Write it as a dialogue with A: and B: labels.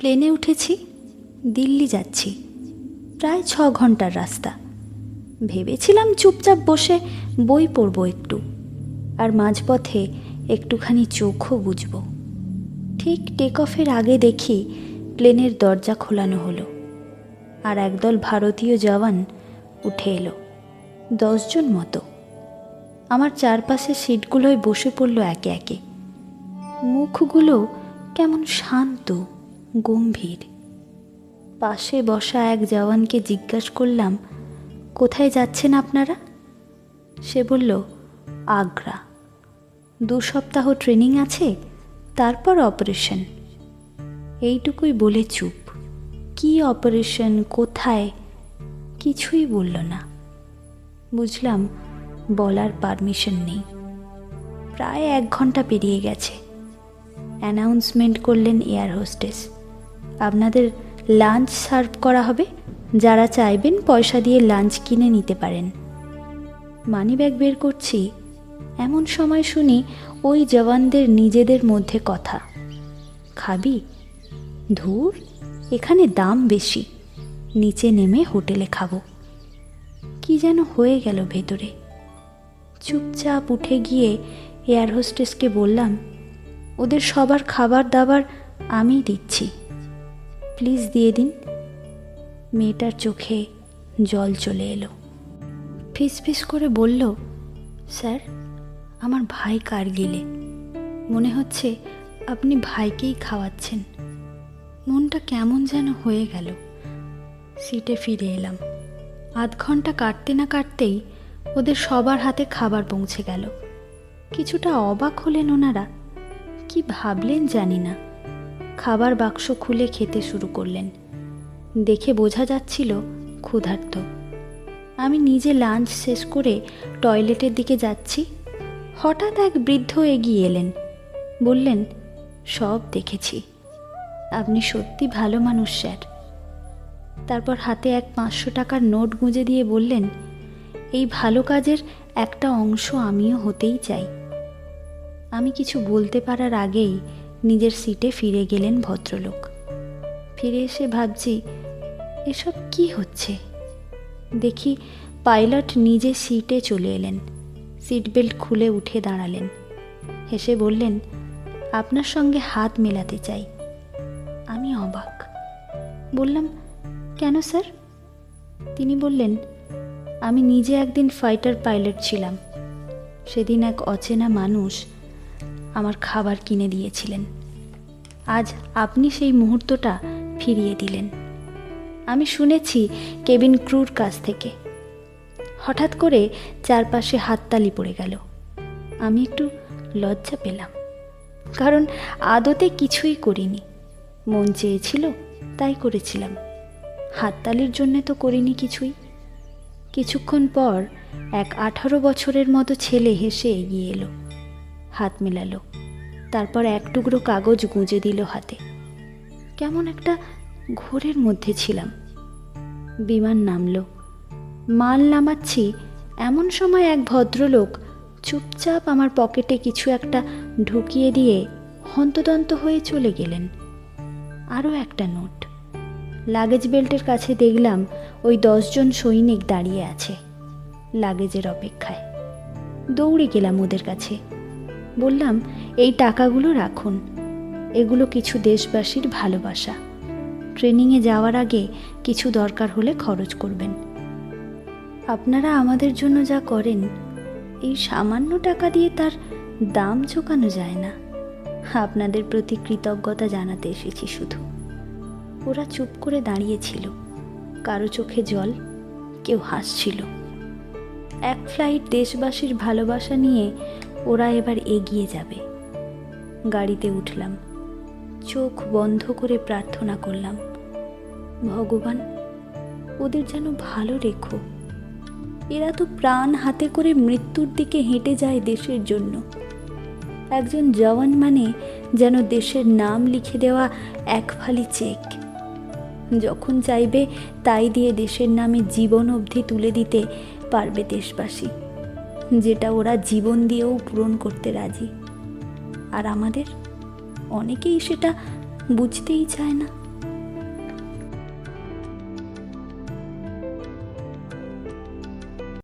A: প্লেনে উঠেছি, দিল্লি যাচ্ছি। প্রায় ছ ঘণ্টার রাস্তা। ভেবেছিলাম চুপচাপ বসে বই পড়ব একটু, আর মাঝপথে একটুখানি চোখও বুঝব। ঠিক টেক অফের আগে দেখি প্লেনের দরজা খোলানো হলো, আর একদল ভারতীয় জওয়ান উঠে এলো, দশজন মতো। আমার চারপাশের সিটগুলোয় বসে পড়ল একে একে। মুখগুলো কেমন শান্ত। গম্ভীর। পাশে বসা এক জওয়ানকে জিজ্ঞাসা করলাম, কোথায় যাচ্ছেন আপনারা? সে বলল, আগ্রা। দু সপ্তাহ ট্রেনিং আছে, তারপর অপারেশন। এইটুকুই বলে চুপ। কি অপারেশন, কোথায়? কিছুই বলল না। বুঝলাম, বলার পারমিশন নেই। প্রায় এক ঘণ্টা পেরিয়ে গেছে। অ্যানাউন্সমেন্ট করলেন এয়ার হোস্টেস। আপনাদের লাঞ্চ সার্ভ করা হবে। যারা চাইবেন পয়সা দিয়ে লাঞ্চ কিনে নিতে পারেন। মানি ব্যাগ বের করছি। এমন সময় শুনি ওই জওয়ানদের নিজেদের মধ্যে কথা। খাবি? ধুর, এখানে দাম বেশি। নিচে নেমে হোটেলে খাব। কি যেন হয়ে গেল ভেতরে। চুপচাপ উঠে গিয়ে এয়ার হোস্টেসকে বললাম, ওদের সবার খাবার দাবার আমি দিচ্ছি। প্লিজ দিয়ে দিন। মেয়েটার চোখে জল চলে এলো। ফিস করে বলল, স্যার, আমার ভাই কারগিলে মনে হচ্ছে আপনি ভাইকেই খাওয়াচ্ছেন। মনটা কেমন যেন হয়ে গেল। সিটে ফিরে এলাম। আধ ঘণ্টা কাটতে না কাটতেই ওদের সবার হাতে খাবার পৌঁছে গেল। কিছুটা অবাক হলেন ওনারা। কি ভাবলেন জানি না। খাবার বাক্স খুলে খেতে শুরু করলেন। দেখে বোঝা যাচ্ছিল ক্ষুধার্ত। আমি নিজে লাঞ্চ শেষ করে টয়লেটের দিকে যাচ্ছি। হঠাৎ এক বৃদ্ধ এগিয়ে এলেন। বললেন, সব দেখেছি। আপনি সত্যি ভালো মানুষ, স্যার। তারপর হাতে এক পাঁচশো টাকার নোট গুঁজে দিয়ে বললেন, এই ভালো কাজের একটা অংশ আমিও হতেই চাই। আমি কিছু বলতে পারার আগেই নিজের সিটে ফিরে গেলেন ভদ্রলোক। ফিরে এসে ভাবছি, এসব কি হচ্ছে? দেখি পাইলট নিজে সিটে চলে এলেন। সিট বেল্ট খুলে উঠে দাঁড়ালেন। হেসে বললেন, আপনার সঙ্গে হাত মেলাতে চাই। আমি অবাক। বললাম, কেন স্যার? তিনি বললেন, আমি নিজে একদিন ফাইটার পাইলট ছিলাম। সেদিন এক অচেনা মানুষ আমার খাবার কিনে দিয়েছিলেন। আজ আপনি সেই মুহূর্তটা ফিরিয়ে দিলেন। আমি শুনেছি কেবিন ক্রুর কাছ থেকে। হঠাৎ করে চারপাশে হাততালি পড়ে গেল। আমি একটু লজ্জা পেলাম। কারণ আদতে কিছুই করিনি। মন চেয়েছিল, তাই করেছিলাম। হাততালির জন্যে তো করিনি কিছুই। কিছুক্ষণ পর এক আঠারো বছরের মতো ছেলে হেসে এগিয়ে এলো। হাত মেলালো। তারপর এক টুকরো কাগজ গুঁজে দিল হাতে। কেমন একটা ঘোরের মধ্যে ছিলাম। বিমান নামলো। মাল নামাচ্ছি, এমন সময় এক ভদ্রলোক চুপচাপ আমার পকেটে কিছু একটা ঢুকিয়ে দিয়ে হন্তদন্ত হয়ে চলে গেলেন। আরও একটা নোট। লাগেজ বেল্টের কাছে দেখলাম ওই দশজন সৈনিক দাঁড়িয়ে আছে। লাগেজের অপেক্ষায়। দৌড়ে গেলাম ওদের কাছে। বললাম, এই টাকাগুলো রাখুন। এগুলো কিছু দেশবাসীর ভালোবাসা। ট্রেনিংয়ে যাওয়ার আগে কিছু দরকার হলে খরচ করবেন। আপনারা আমাদের জন্য যা করেন, এই সামান্য টাকা দিয়ে তার দাম চোকানো যায় না। আপনাদের প্রতি কৃতজ্ঞতা জানাতে এসেছি শুধু। ওরা চুপ করে দাঁড়িয়েছিল। কারও চোখে জল, কেউ হাসছিল। এক ফ্লাইট দেশবাসীর ভালোবাসা নিয়ে ওরা এবার এগিয়ে যাবে। গাড়িতে উঠলাম। চোখ বন্ধ করে প্রার্থনা করলাম, ভগবান, ওদের যেন ভালো রেখো। এরা তো প্রাণ হাতে করে মৃত্যুর দিকে হেঁটে যায় দেশের জন্য। একজন জওয়ান মানে যেন দেশের নাম লিখে দেওয়া এক ফালি চেক। যখন চাইবে, তাই দিয়ে দেশের নামে জীবন অবধি তুলে দিতে পারবে দেশবাসী। যেটা ওরা জীবন দিয়েও পূরণ করতে রাজি। আর আমাদের অনেকেই সেটা বুঝতেই চায় না।